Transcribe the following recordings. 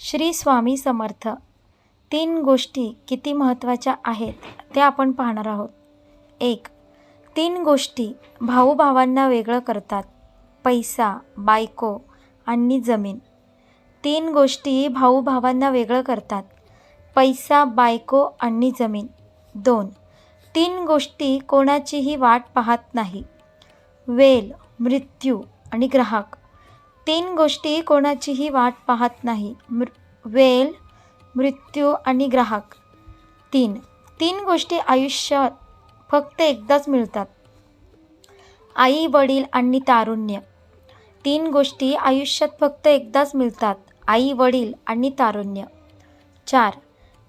श्री स्वामी समर्थ. तीन गोष्टी किती महत्त्वाच्या आहेत त्या आपण पाहणार आहोत. एक तीन गोष्टी भाऊ भावांना वेगळं करतात. पैसा बायको आणि जमीन. तीन गोष्टी भाऊ भावांना वेगळं करतात. पैसा बायको आणि जमीन. दोन तीन गोष्टी कोणाचीही वाट पाहत नाही. वेल मृत्यू आणि ग्राहक. तीन गोष्टी कोणाचीही वाट पाहत नाही. मृ वेल मृत्यू आणि ग्राहक. तीन. तीन गोष्टी आयुष्यात फक्त एकदाच मिळतात. आई वडील आणि तारुण्य. तीन गोष्टी आयुष्यात फक्त एकदाच मिळतात. आई वडील आणि तारुण्य. चार.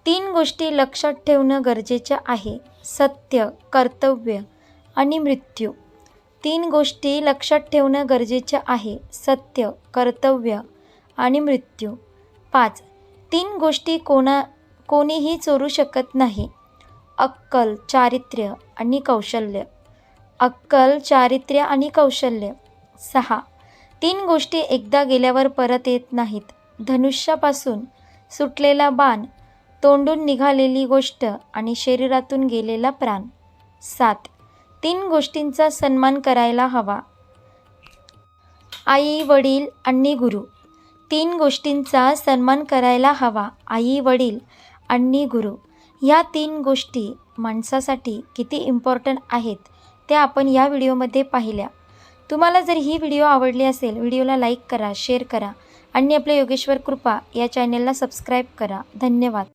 तीन गोष्टी लक्षात ठेवणं गरजेचं आहे. सत्य कर्तव्य आणि मृत्यू. तीन गोष्टी लक्षात ठेवणं गरजेचं आहे. सत्य कर्तव्य आणि मृत्यू. पाच तीन गोष्टी कोणा कोणीही चोरू शकत नाही. अक्कल चारित्र्य आणि कौशल्य. अक्कल चारित्र्य आणि कौशल्य. सहा तीन गोष्टी एकदा गेल्यावर परत येत नाहीत. धनुष्यापासून सुटलेला बाण तोंडून निघालेली गोष्ट आणि शरीरातून गेलेला प्राण. सात तीन गोष्टींचा सन्मान करायला हवा. आई वडील आणि गुरु. तीन गोष्टींचा सन्मान करायला हवा. आई वडील आणि गुरु. ह्या तीन गोष्टी माणसासाठी किती इम्पॉर्टंट आहेत त्या आपण या व्हिडिओमध्ये पाहिल्या. तुम्हाला जर ही व्हिडिओ आवडली असेल व्हिडिओला लाईक करा शेअर करा आणि आपल्या योगेश्वर कृपा या चॅनेलला सबस्क्राईब करा. धन्यवाद.